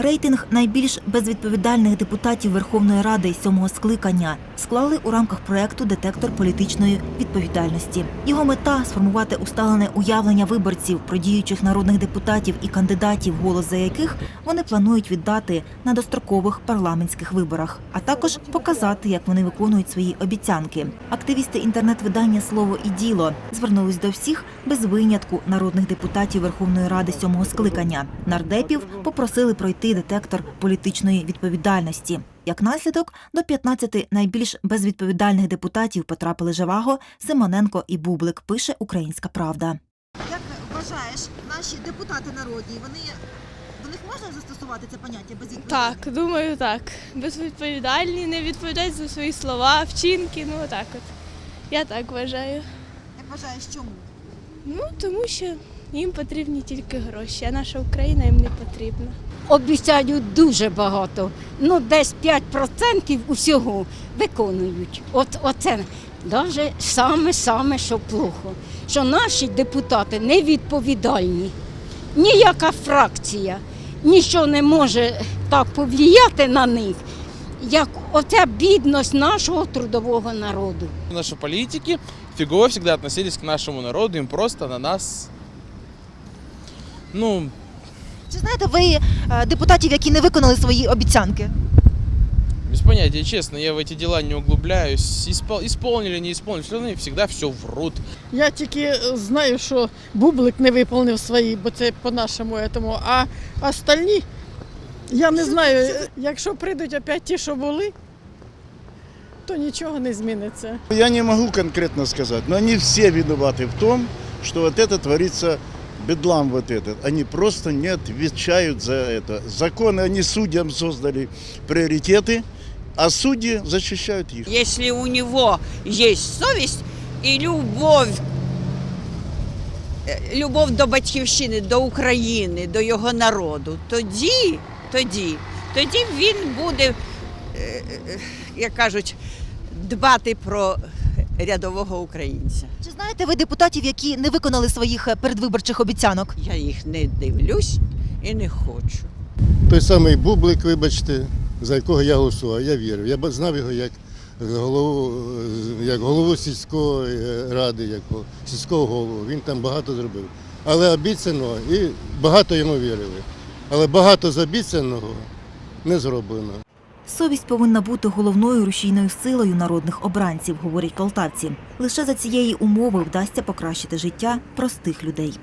Рейтинг найбільш безвідповідальних депутатів Верховної Ради сьомого скликання склали у рамках проекту Детектор політичної відповідальності. Його мета сформувати усталене уявлення виборців про діючих народних депутатів і кандидатів, голос за яких вони планують віддати на дострокових парламентських виборах, а також показати, як вони виконують свої обіцянки. Активісти інтернет-видання Слово і діло звернулись до всіх без винятку народних депутатів Верховної Ради сьомого скликання. Нардепів попросили пройти детектор політичної відповідальності. Як наслідок, до 15 найбільш безвідповідальних депутатів потрапили Живаго, Симоненко і Бублик. Пише Українська Правда. Як вважаєш, наші депутати народні, вони до них можна застосувати це поняття безвідповідальність? Так, думаю, так. Безвідповідальні, не відповідають за свої слова, вчинки, ну так от. Я так вважаю. Як вважаєш, чому? Ну, тому що їм потрібні тільки гроші, а наша Україна їм не потрібна. Обіцяють дуже багато. Ну, десь 5% усього виконують. От оце навіть саме-саме, що плохо. Що наші депутати не відповідальні. Ніяка фракція нічого не може так повлияти на них, як оця бідність нашого трудового народу. Наши политики фигово всегда относились к нашему народу, им просто на нас, ну, Чи знаєте ви е, депутатів, які не виконали свої обіцянки? без понятия, честно, я в эти дела не углубляюсь. Испол- исполнили, не исполнили, все равно всегда все врут. Я тільки е, знаю, що Бублик не виповнив свої, бо це по-нашому этому. А остальні, я не знаю, якщо прийдуть опять ті, що були, то нічого не зміниться. Я не могу конкретно сказать, но они все виноваты в том, что вот это творится бедлам вот этот. Они просто не отвечают за это. Законы они судьям создали приоритеты, а судьи защищают их. Если у него есть совість і любов, е, любов до батьківщини, до України, до його народу, тоді, тоді, тоді він буде, е, е, як кажуть, дбати про рядового українця. Чи знаєте ви депутатів, які не виконали своїх е, передвиборчих обіцянок? Я їх не дивлюсь і не хочу. той самий Бублик, вибачте, за якого я голосував, я вірив. Я знав його як голову, е, як голову сільської ради, як сільського голову. Він там багато зробив. Але обіцяно і багато йому вірили. Але багато з обіцяного не зроблено. Совість повинна бути головною рушійною силою народних обранців, говорять полтавці. Лише за цієї умови вдасться покращити життя простих людей.